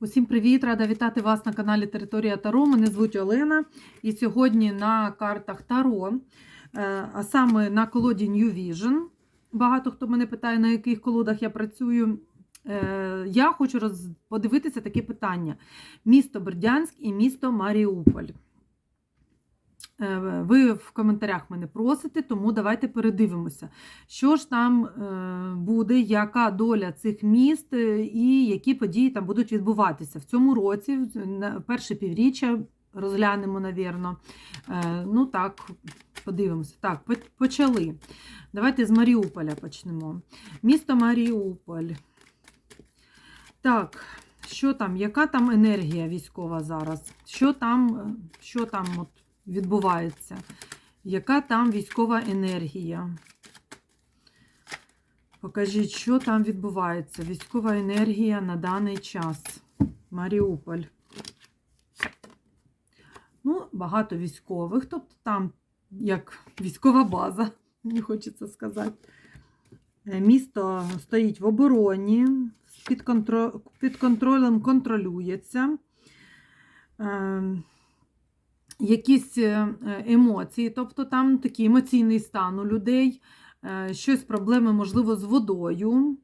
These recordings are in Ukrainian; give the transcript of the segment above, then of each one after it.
Усім привіт! Рада вітати вас на каналі Територія Таро. Мене звуть Олена. І сьогодні на картах Таро, е, а саме на колоді New Vision. Багато хто мене питає, на яких колодах я працюю. Е, Я хочу роз... подивитися таке питання: місто Бердянськ і місто Маріуполь. Е, Ви в коментарях мене просите, тому давайте передивимося, що ж там е, буде, яка доля цих міст е, і які події там будуть відбуватися в цьому році, на перше півріччя розглянемо, навірно. Ну так, подивимося. Так, почали. Давайте з Маріуполя почнемо. Місто Маріуполь. Так, що там, яка там енергія військова зараз? Що там, що там от відбувається? Яка там військова енергія? Покажіть, що там відбувається. Військова енергія на даний час. Маріуполь. Ну, багато військових, тобто там як військова база, мені хочеться сказати. Е, Місто стоїть в обороні, під, контро... під контролем контролюється. Е, якісь е, емоції, тобто там такий емоційний стан у людей, е, щось проблеми, можливо, з водою.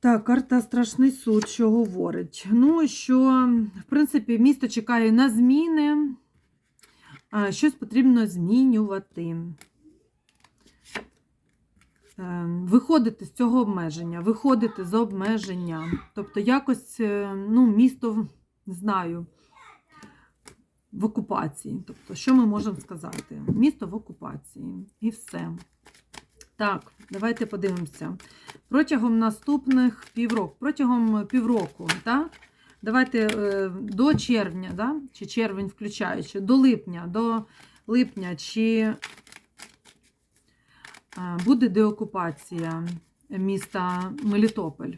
Так, карта Страшний суд, що говорить? Ну, що, в принципі, місто чекає на зміни, щось потрібно змінювати. Е, Виходити з цього обмеження, виходити з обмеження. Тобто, якось е, ну, місто, знаю, в окупації. Тобто, що ми можемо сказати? Місто в окупації. І все. Так, давайте подивимося. Протягом наступних півроку, протягом півроку, так? Давайте е, до червня, да? чи червень включаючи, до липня, до липня, чи е, буде деокупація міста Мелітополь.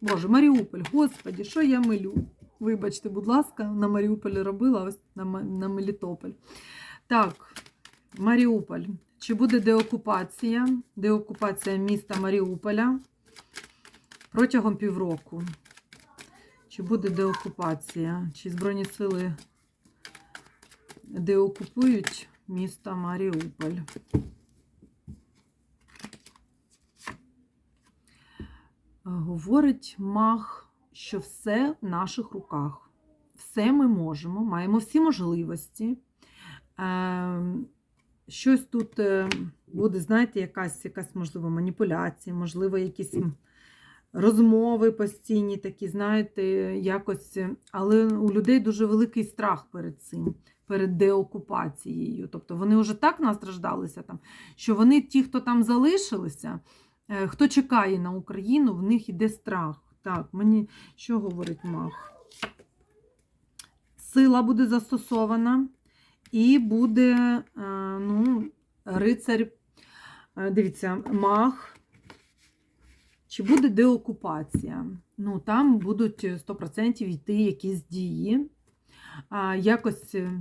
Боже, Маріуполь, господі, що я милю? Вибачте, будь ласка, на Маріуполі робила, ось на, на Мелітополь. Так, Маріуполь. Чи буде деокупація? Деокупація міста Маріуполя протягом півроку. Чи буде деокупація? Чи Збройні сили деокупують місто Маріуполь? Говорить маг, що все в наших руках. Все ми можемо, маємо всі можливості. Е, Щось тут е, буде, знаєте, якась, якась можливо, маніпуляція, можливо, якісь розмови постійні, такі, знаєте, якось. Але у людей дуже великий страх перед цим, перед деокупацією. Тобто вони вже так настраждалися там, що вони, ті, хто там залишилися, е, хто чекає на Україну, в них іде страх. Так, мені що говорить маг? Сила буде застосована. І буде е, ну, рицарь, е, дивіться, маг. Чи буде деокупація? Ну, там будуть 100% йти якісь дії. Якось е,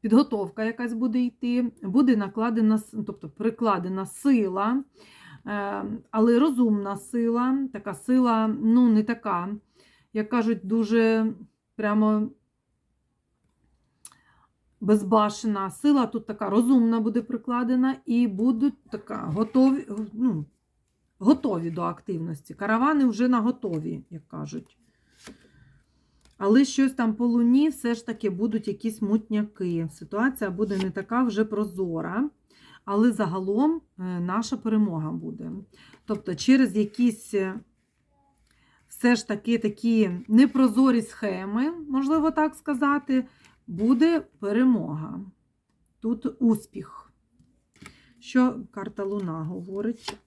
підготовка якась буде йти, буде накладена, тобто прикладена сила, але розумна сила, така сила, ну, не така, як кажуть, дуже прямо безбашена сила, тут така розумна буде прикладена, і будуть така готові, ну, готові до активності. Каравани вже на готові, як кажуть. Але щось там по луні все ж таки будуть якісь мутняки. Ситуація буде не така вже прозора, але загалом е, наша перемога буде. Тобто, через якісь е, все ж таки такі непрозорі схеми, можливо так сказати, буде перемога. Тут успіх. Що карта Луна говорить?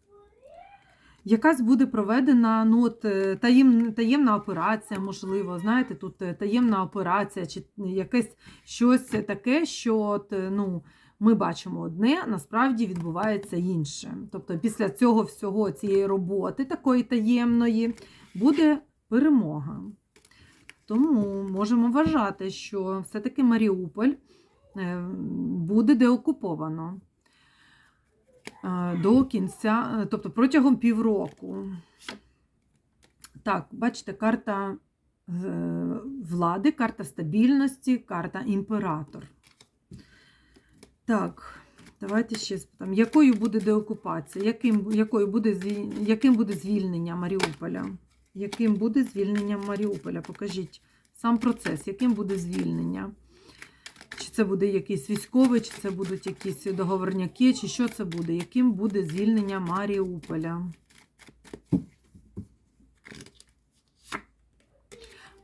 Якась буде проведена ну, от, е, таєм, таємна операція, можливо, знаєте, тут таємна операція, чи якесь щось таке, що от, ну, ми бачимо одне, насправді відбувається інше. Тобто, після цього всього, цієї роботи, такої таємної, буде перемога. Тому можемо вважати, що все-таки Маріуполь е, буде деокуповано е, до кінця, е, тобто протягом півроку. Так, бачите, карта влади, карта стабільності, карта імператор. Так, давайте ще спитаємо, якою буде деокупація? Яким, якою буде, яким буде звільнення Маріуполя? Яким буде звільнення Маріуполя? Покажіть сам процес, яким буде звільнення? Чи це буде якийсь військовий, чи це будуть якісь договорняки, чи що це буде? Яким буде звільнення Маріуполя?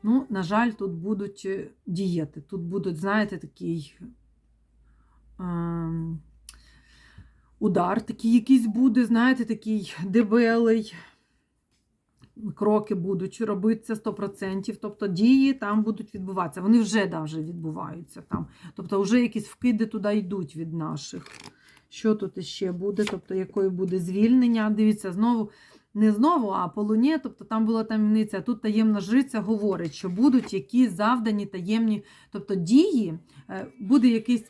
Ну, на жаль, тут будуть діяти. Тут будуть, знаєте, такий удар, такий якийсь буде, знаєте, такий дебелий. Кроки будуть робитися 100%, тобто дії там будуть відбуватися. Вони вже даже відбуваються там. Тобто, вже якісь вкиди туди йдуть від наших. Що тут ще буде? Тобто, якою буде звільнення? Дивіться, знову, не знову, а по луні, тобто там була таємниця, тут таємна жриця говорить, що будуть якісь завдані таємні, тобто дії, е, буде якийсь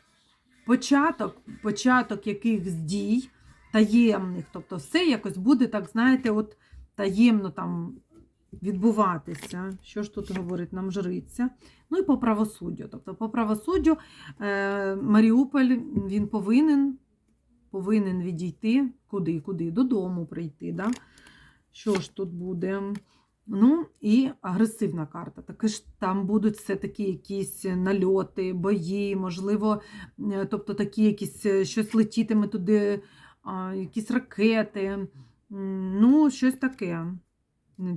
початок, початок якихось дій таємних. Тобто, все якось буде, так, знаєте, от таємно там відбуватися. Що ж тут говорить нам жриця? Ну і по правосуддю. Тобто, по правосуддю е, Маріуполь він повинен, повинен відійти куди? Куди? Додому прийти. Да? Що ж тут буде? Ну і агресивна карта. Таке ж там будуть все-таки якісь нальоти, бої, можливо, е, тобто такі якісь е, щось летітиме туди, якісь ракети. Ну, щось таке.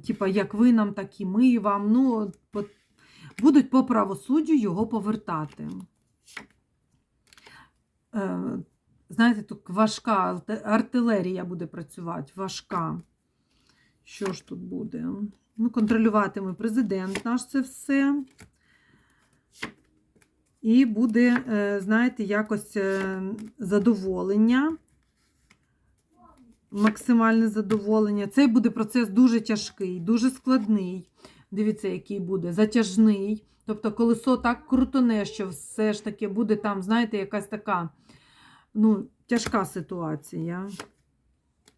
Типа, як ви нам, так і ми вам. Ну, будуть по правосуддю його повертати. Е, Знаєте, тут важка артилерія буде працювати, важка. Що ж тут буде? Ну, контролюватиме президент наш це все. І буде, е, знаєте, якось е, задоволення максимальне задоволення. Цей буде процес дуже тяжкий, дуже складний. Дивіться, який буде, затяжний. Тобто колесо так крутоне, що все ж таки буде там, знаєте, якась така ну, тяжка ситуація.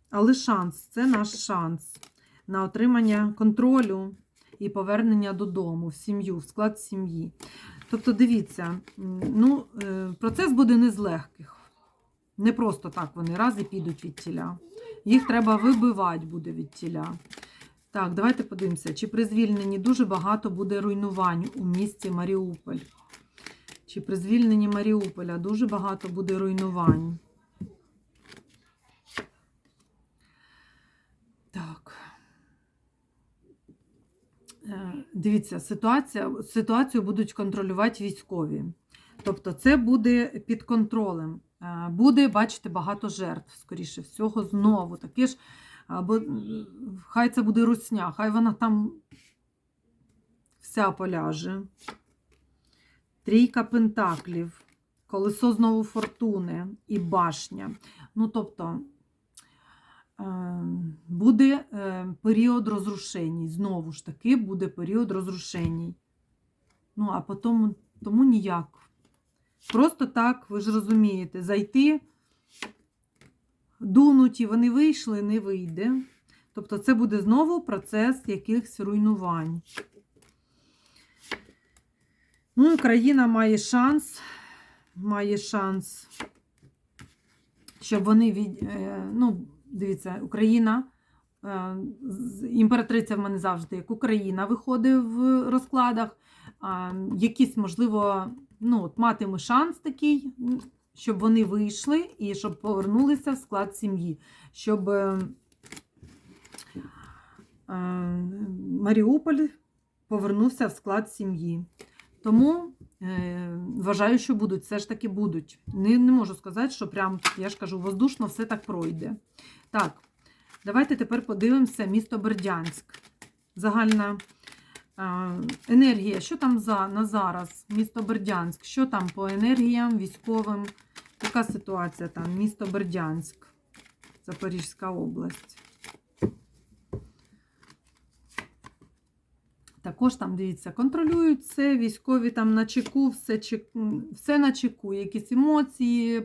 Але шанс, це наш шанс на отримання контролю і повернення додому, в сім'ю, в склад сім'ї. Тобто, дивіться, ну, е, процес буде не з легких. Не просто так вони раз і підуть від тіля. Їх треба вибивати буде від тіля. Так, давайте подивимося, чи при звільненні дуже багато буде руйнувань у місті Маріуполь. Чи при звільненні Маріуполя дуже багато буде руйнувань. Так. Е, Дивіться, ситуація, ситуацію будуть контролювати військові. Тобто, це буде під контролем. Е, Буде, бачите, багато жертв, скоріше всього, знову. Таке ж, або хай це буде русня, хай вона там вся поляже. Трійка пентаклів, колесо знову фортуни і башня. Ну, тобто, е, буде е, період розрушень. Знову ж таки, буде період розрушень. Ну, а потім, тому ніяк. Просто так, ви ж розумієте, зайти, дунуті, вони вийшли, не вийде. Тобто це буде знову процес якихось руйнувань. Ну і країна має шанс, має шанс, щоб вони від. е, Ну, дивіться, Україна. е, Імператриця в мене завжди як Україна виходить в розкладах. Якісь, можливо, ну, от матиме шанс такий, щоб вони вийшли і щоб повернулися в склад сім'ї. Щоб е, е, Маріуполь повернувся в склад сім'ї. Тому вважаю, що будуть, все ж таки будуть. Не, не можу сказати, що прям, я ж кажу, воздушно все так пройде. Так, давайте тепер подивимося місто Бердянськ. Загальна е, енергія. Що там за, на зараз? Місто Бердянськ. Що там по енергіям, військовим? Яка ситуація там? Місто Бердянськ, Запорізька область. Також там, дивіться, контролюють все, військові там на чеку, все, чек... все на чеку, якісь емоції,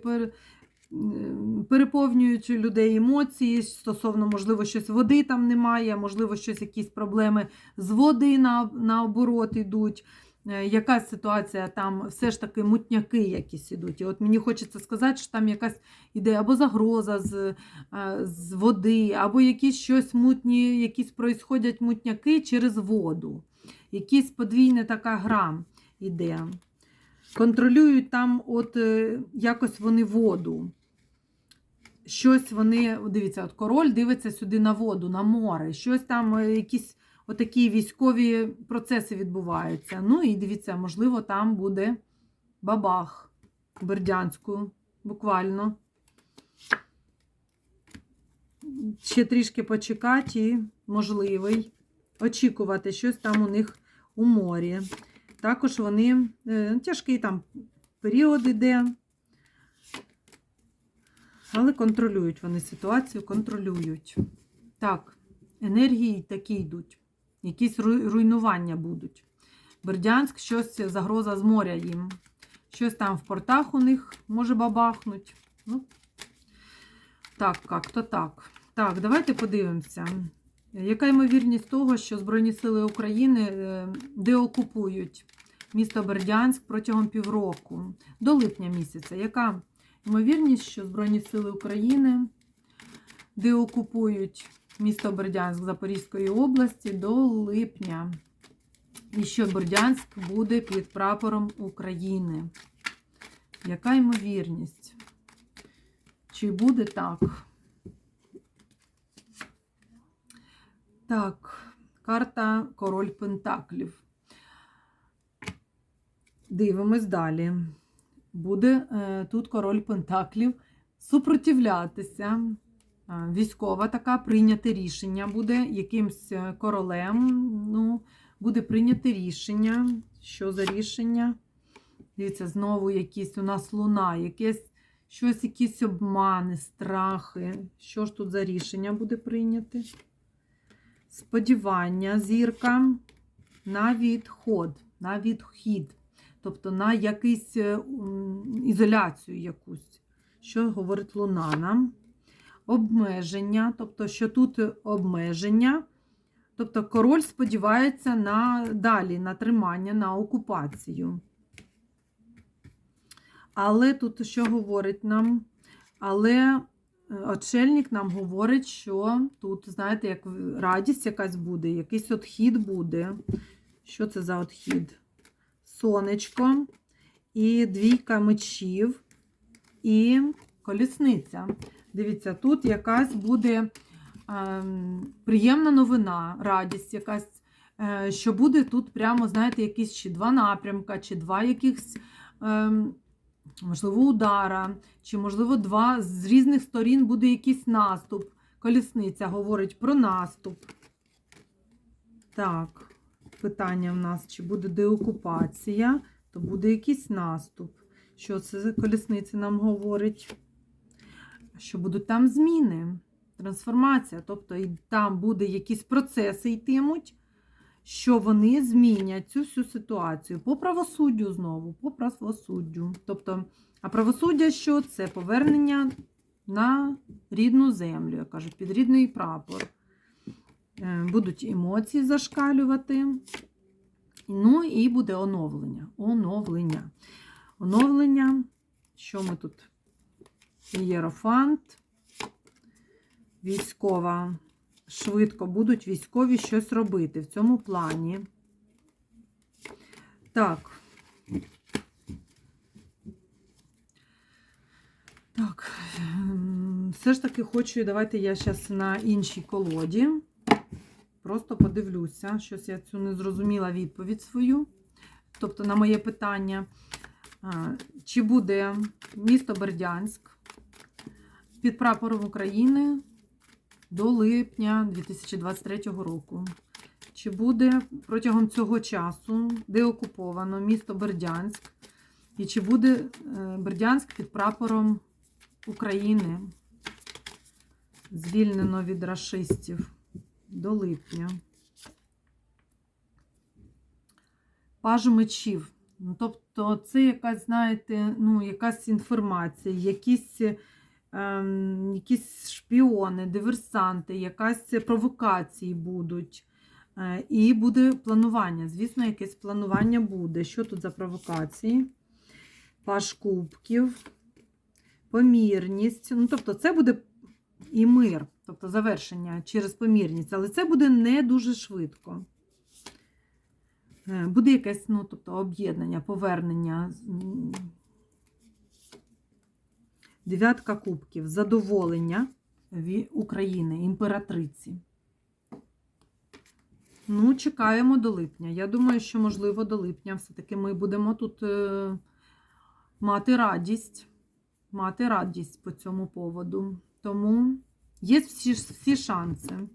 переповнюють людей емоції стосовно, можливо, щось води там немає, можливо, щось, якісь проблеми з води на, наоборот йдуть. Е, Якась ситуація там все ж таки мутняки якісь ідуть. І от мені хочеться сказати, що там якась іде або загроза з, е, з води, або якісь щось мутні, якісь происходять мутняки через воду. Якісь подвійна така гра іде. Контролюють там, от е, якось вони воду. Щось вони, дивіться, от король дивиться сюди на воду, на море, щось там, е, якісь отакі військові процеси відбуваються. Ну і дивіться, можливо, там буде бабах Бердянську, буквально. Ще трішки почекати можливий очікувати щось там у них у морі. Також вони е, тяжкий там період іде, але контролюють вони ситуацію, контролюють. Так, енергії такі йдуть, якісь руйнування будуть. Бердянськ, щось загроза з моря їм. Щось там в портах у них може бабахнуть. Ну, так, як то так. Так, давайте подивимося. Яка ймовірність того, що Збройні Сили України е, деокупують місто Бердянськ протягом півроку до липня місяця? Яка ймовірність, що Збройні Сили України деокупують місто Бердянськ Запорізької області до липня? І що Бердянськ буде під прапором України? Яка ймовірність? Чи буде так? Так, карта Король Пентаклів. Дивимось далі. Буде е, тут король Пентаклів супротивлятися. Військова така прийняти рішення буде якимсь е, королем. Ну, буде прийняти рішення. Що за рішення? Дивіться, знову якісь у нас луна, якесь щось, якісь обмани, страхи. Що ж тут за рішення буде прийняти? Сподівання, зірка на відход, на відхід, тобто на якусь е, ізоляцію якусь. Що говорить Луна нам? Обмеження, тобто, що тут обмеження, тобто король сподівається на далі, на тримання, на окупацію. Але тут що говорить нам? Але Отшельник нам говорить, що тут, знаєте, як радість якась буде, якийсь отхід буде. Що це за отхід? Сонечко, і двійка мечів, і колісниця. Дивіться, тут якась буде ем, приємна новина, радість якась, е, що буде тут прямо, знаєте, якісь чи два напрямка, чи два якихось. Ем, можливо, удара, чи, можливо, два з різних сторін буде якийсь наступ. Колісниця говорить про наступ. Так, питання в нас, чи буде деокупація, то буде якийсь наступ. Що це колісниця нам говорить? Що будуть там зміни, трансформація. Тобто і там буде якісь процеси йтимуть, що вони змінять цю всю ситуацію по правосуддю знову, по правосуддю. Тобто, а правосуддя що? Це повернення на рідну землю, як кажуть, під рідний прапор. Е, Будуть емоції зашкалювати. Ну і буде оновлення. Оновлення. Оновлення. Що ми тут? Єрофант. Військова швидко будуть військові щось робити в цьому плані. Так. Так, ем, все ж таки хочу, давайте я зараз на іншій колоді. Просто подивлюся, щось я цю не зрозуміла відповідь свою. Тобто, на моє питання, чи буде місто Бердянськ під прапором України до липня 2023 року. Чи буде протягом цього часу деокуповано місто Бердянськ? І чи буде е, Бердянськ під прапором України? Звільнено від рашистів до липня. Паж мечів. Ну, тобто, це якась, знаєте, ну, якась інформація, якісь якісь шпіони, диверсанти, якась провокації будуть. Е, І буде планування. Звісно, якесь планування буде. Що тут за провокації? Паш кубків, помірність. Ну, тобто, це буде і мир, тобто завершення через помірність, але це буде не дуже швидко. Е, Буде якесь ну, тобто, об'єднання, повернення. Дев'ятка кубків. Задоволення України, імператриці. Ну, чекаємо до липня. Я думаю, що, можливо, до липня все-таки ми будемо тут е, мати радість. Мати радість по цьому поводу. Тому є всі, всі шанси.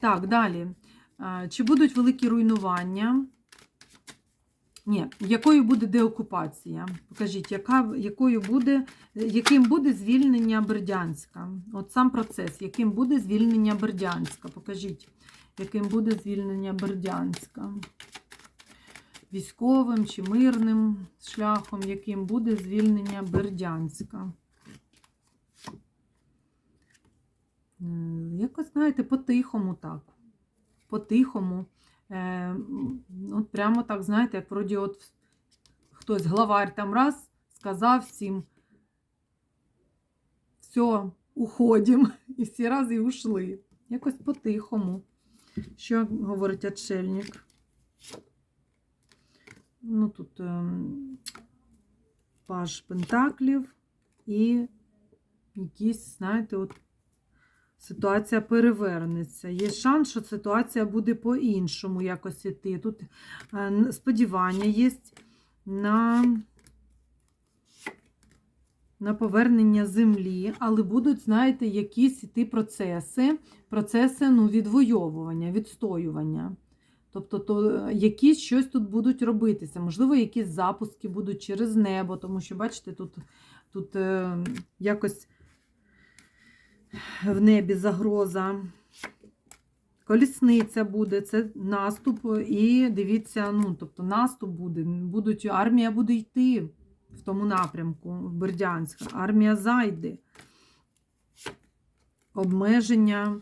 Так, далі. Е, Чи будуть великі руйнування? Ні, якою буде деокупація? Покажіть, яка, якою буде, яким буде звільнення Бердянська? От сам процес, яким буде звільнення Бердянська? Покажіть, яким буде звільнення Бердянська? Військовим чи мирним шляхом, яким буде звільнення Бердянська? Е, Якось, знаєте, по-тихому так. По-тихому. Е, от прямо так, знаєте, як вроді от хтось главарь там раз сказав всім, все, уходимо. І всі раз і ушли. Якось по-тихому. Що говорить отшельник? Ну, тут ем, паж пентаклів і якісь, знаєте, от ситуація перевернеться. Є шанс, що ситуація буде по-іншому якось іти. Тут е, сподівання є на, на повернення землі, але будуть, знаєте, якісь іти процеси, процеси ну, відвоювання, відстоювання. Тобто, то, е, якісь щось тут будуть робитися. Можливо, якісь запуски будуть через небо, тому що, бачите, тут, тут е, якось в небі загроза. Колісниця буде, це наступ, і дивіться, ну, тобто наступ буде, будуть, армія буде йти в тому напрямку, в Бердянськ, армія зайде. Обмеження,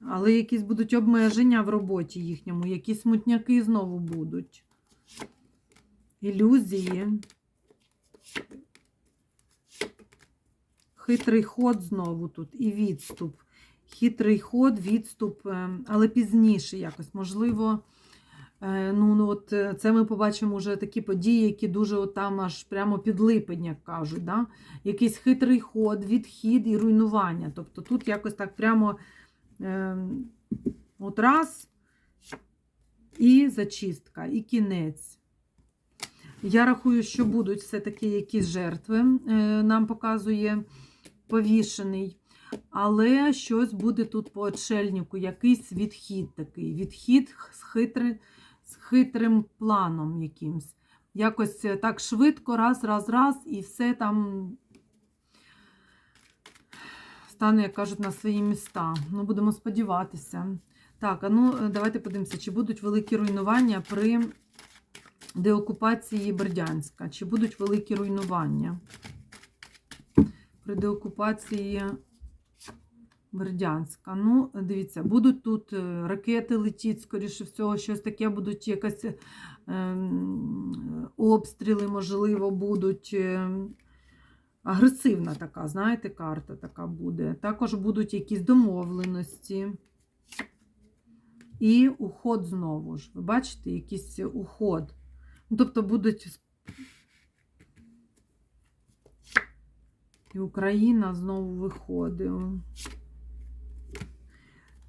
але якісь будуть обмеження в роботі їхньому, якісь смутняки знову будуть. Ілюзії. Хитрий ход знову тут і відступ. Хитрий ход, відступ, е, але пізніше якось. Можливо, е, ну, ну от е, це ми побачимо вже такі події, які дуже от там аж прямо під липень, як кажуть. Да? Якийсь хитрий ход, відхід і руйнування. Тобто тут якось так прямо е, от раз і зачистка, і кінець. Я рахую, що будуть все-таки якісь жертви, нам показує повішений. Але щось буде тут по отшельнику, якийсь відхід такий. Відхід з, хитри, з хитрим планом якимсь. Якось е, так швидко, раз, раз, раз, і все там стане, як кажуть, на свої міста. Ну, будемо сподіватися. Так, а ну е, давайте подивимося, чи будуть великі руйнування при деокупації Бердянська. Чи будуть великі руйнування? При деокупації Бердянська. Ну, дивіться, будуть тут е, ракети летіти, скоріше всього, щось таке, будуть якась ем, обстріли, можливо, будуть. ем, Агресивна така, знаєте, карта така буде. Також будуть якісь домовленості. І уход знову ж. Ви бачите, якийсь уход. Ну, тобто будуть. І Україна знову виходить.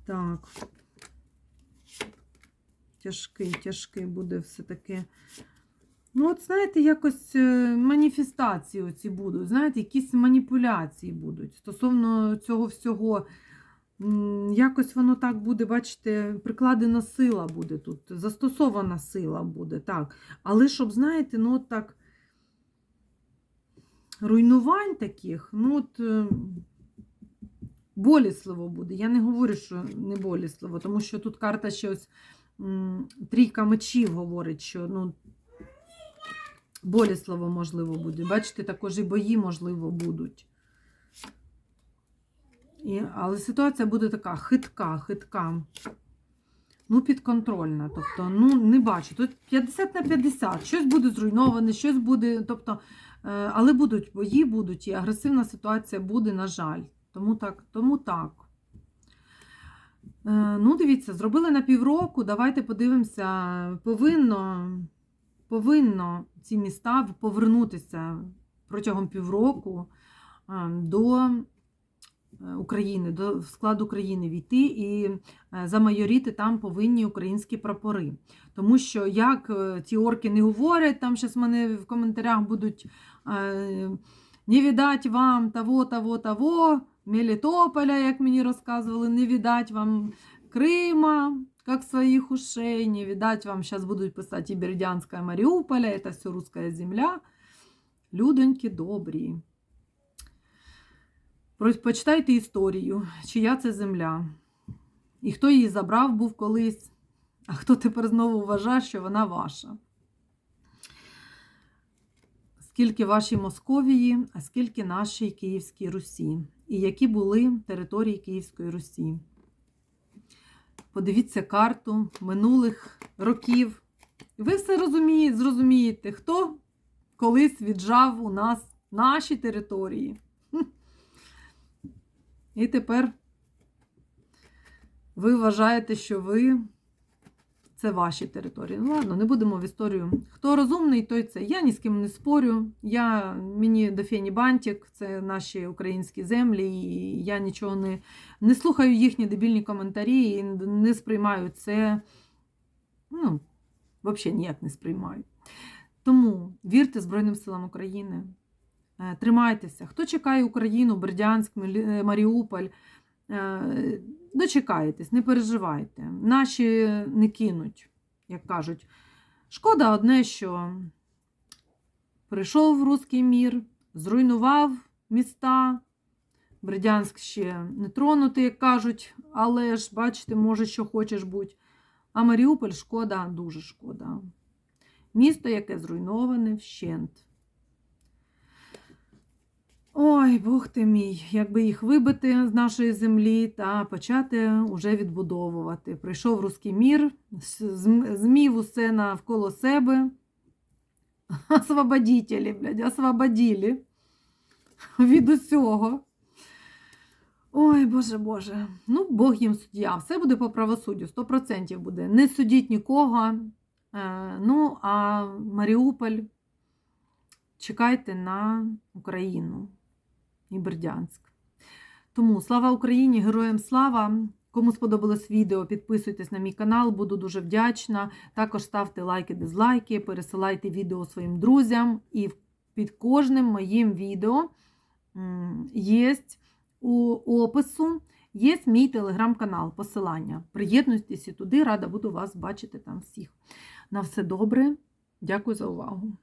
Так. Тяжкий, тяжкий буде все-таки. Ну, от, знаєте, якось е, маніфестації оці будуть, знаєте, якісь маніпуляції будуть стосовно цього всього. Якось воно так буде, бачите, прикладена сила буде тут, застосована сила буде, так. Але щоб, знаєте, ну от так руйнувань таких, ну от е, болісливо буде. Я не говорю, що не болісливо, тому що тут карта ще ось трійка мечів говорить, що ну, болісливо можливо буде. Бачите, також і бої, можливо, будуть. І, але ситуація буде така хитка, хитка. Ну, підконтрольна. Тобто, ну, не бачу. Тут 50 на 50. Щось буде зруйноване, щось буде. Тобто, е, але будуть бої, будуть, і агресивна ситуація буде, на жаль. Тому так. Тому так. Е, Ну, дивіться, зробили на півроку. Давайте подивимося. Повинно, повинно ці міста повернутися протягом півроку е, до України, до в склад України війти і е, замайоріти там повинні українські прапори. Тому що як е, ті орки не говорять, там зараз мене в коментарях будуть е, не віддать вам того, того, того, Мелітополя, як мені розказували, не віддать вам Крима, как своїх ушей, не віддать вам, зараз будуть писати і Бердянська, і Маріуполя, це все русская земля. Людоньки добрі. Почитайте історію, чия це земля. І хто її забрав був колись, а хто тепер знову вважає, що вона ваша. Скільки вашій Московії, а скільки нашій Київській Русі. І які були території Київської Русі. Подивіться карту минулих років. І ви все розумієте, зрозумієте, хто колись віджав у нас наші території. І тепер ви вважаєте, що ви це ваші території. Ну ладно, не будемо в історію. Хто розумний, той це. Я ні з ким не спорю. Я, мені до Фені Бантік, це наші українські землі, і я нічого не, не слухаю їхні дебільні коментарі і не сприймаю це. Ну, взагалі ніяк не сприймаю. Тому вірте Збройним силам України. Е, Тримайтеся. Хто чекає Україну, Бердянськ, е, Маріуполь, е, дочекаєтесь, не переживайте. Наші не кинуть, як кажуть. Шкода одне, що прийшов руський мір, зруйнував міста. Бердянськ ще не тронутий, як кажуть, але ж, бачите, може, що хочеш будь. А Маріуполь шкода, дуже шкода. Місто, яке зруйноване вщент. Ой, Бог ти мій, якби їх вибити з нашої землі та почати уже відбудовувати. Прийшов руський мір, змів усе навколо себе. Освободітелі, блядь, освободілі від усього. Ой, Боже Боже. Ну, Бог їм суддя. Все буде по правосуддю, 100% буде. Не судіть нікого. Е, Ну, а Маріуполь, чекайте на Україну і Бердянськ. Тому слава Україні, героям слава! Кому сподобалось відео, підписуйтесь на мій канал, буду дуже вдячна. Також ставте лайки, дизлайки, пересилайте відео своїм друзям. І під кожним моїм відео є у опису є мій телеграм-канал, посилання. Приєднуйтесь і туди, рада буду вас бачити там всіх. На все добре. Дякую за увагу.